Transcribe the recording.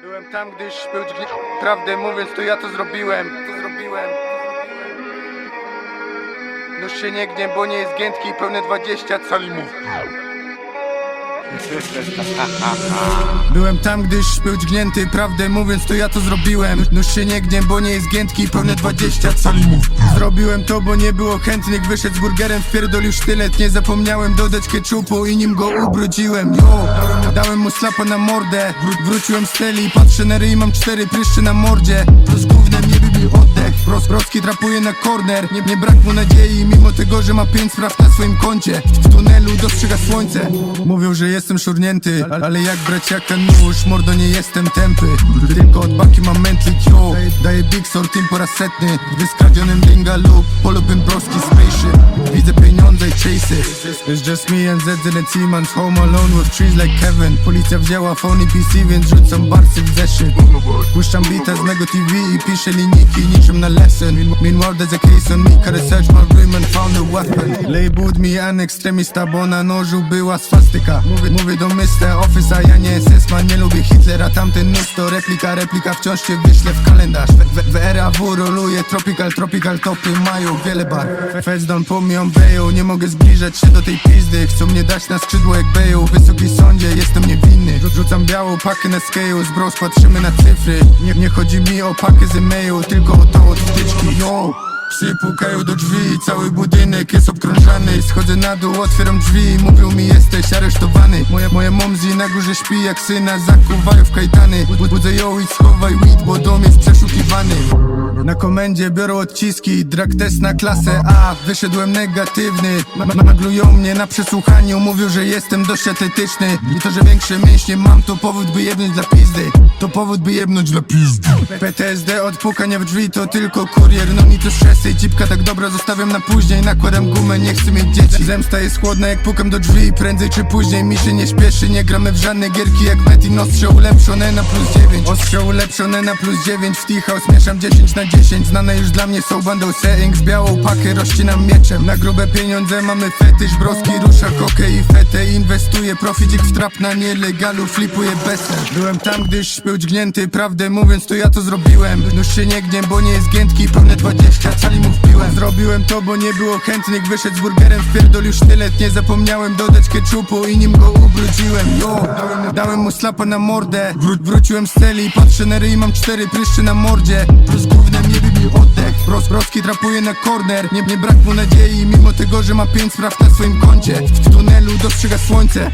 Byłem tam, gdyś był dźgnie... Prawdę mówiąc, to ja to zrobiłem. To zrobiłem. Nóż się nie gnie, bo nie jest giętki Pełne 20 cali Byłem tam, gdyś był dźgnięty Prawdę mówiąc, to ja to zrobiłem. Nóż się nie gnie, bo nie jest giętki Pełne 20 cali mów Zrobiłem to, bo nie było chętnych Wyszedł z burgerem, wpierdolił sztylet. Nie zapomniałem dodać keczupu i nim go ubrudziłem. Yo, dałem mu slapa na mordę. Wró- Wróciłem z celi, patrzę na ryj Mam cztery pryszcze na mordzie. Plus gównem oddech. Ros, Roski trapuje na corner. Nie, nie brak mu nadziei Mimo tego, że ma pięć spraw na swoim koncie. W tunelu dostrzega słońce. Mówią, że jestem szurnięty ale- jak braciaka nóż, mordo nie jestem tępy. Tylko od baki mam mętlik, yo. Daję big sort, team po raz setny. Wyskradzionym dinga lub Polo Pimbrowski spaceship. Widzę pieniądze chase it It's just me and ZZ and T-Man's home alone with trees like Kevin. Policja wzięła phone i PC, więc rzucam barsy w zeszyt. Puszczam bita z mego TV i piszę linijki niczym na lesson. Meanwhile there's a case on me, cut a search my room and found a weapon. Labeled me an extremista, bo na nożu była swastyka. Mówię, mówię do Mr. Office, a ja nie SS-man, nie lubię Hitlera Tamten nóż to replika, replika wciąż cię wyślę w kalendarz. W, RAW roluje tropical, tropical topy mają wiele barw Feds don po mnie Bayo, nie mogę zbliżać się do tej pizdy. Chcą mnie dać na skrzydło jak Bale Wysoki sądzie, jestem niewinny. Rzu- Rzucam białą pakę na scale. Z bros patrzymy na cyfry. Nie, nie chodzi mi o pakę z e-mailu Tylko o to od wtyczki Yo! Psy pukają do drzwi, cały budynek jest obkrążany. Schodzę na dół, otwieram drzwi. Mówią mi jesteś aresztowany. Moja, moja momzi na górze śpi jak syna zakuwają w kajtany. Bu- Budzę ją i schowaj weed, bo dom komendzie biorą odciski, drag test na klasę A. Wyszedłem negatywny, ma- ma- maglują mnie na przesłuchaniu. Mówią, że jestem dość atletyczny I to, że większe mięśnie mam to powód, by jebnąć dla pizdy. To powód, by jebnąć dla pizdy. PTSD od pukania w drzwi to tylko kurier. No mi tu stresy, cipka tak dobra zostawiam na później. Nakładam gumę, nie chcę mieć dzieci. Zemsta jest chłodna jak pukam do drzwi. Prędzej czy później mi się nie śpieszy Nie gramy w żadne gierki jak Metin. Ostrzał ulepszone na plus 9 Ostrzał ulepszone na plus 9 W T-House mieszam 10 na 10 Znane już dla mnie są bandą seing Z białą pakę rozcinam mieczem. Na grube pieniądze mamy fetysz Broski rusza kokę i fetę. Inwestuje proficik w trap na nielegalu Flipuje besem. Byłem tam, gdyś był dźgnięty Prawdę mówiąc to ja to zrobiłem. Nóż się nie gnie, bo nie jest giętki Pełne 20 cali mu wpiłem. Zrobiłem to, bo nie było chętnych Wyszedł z burgerem, wpierdolił sztylet Nie zapomniałem dodać keczupu i nim go ubrudziłem. Yo, dałem mu slapa na mordę. Wró- Wróciłem z celi, patrzę na ryj Mam cztery pryszcze na mordzie. Plus gównem nie wybił oddech. Ros, Roski trapuje na corner. Nie, nie brak mu nadziei Mimo tego, że ma pięć spraw na swoim koncie. W tunelu dostrzega słońce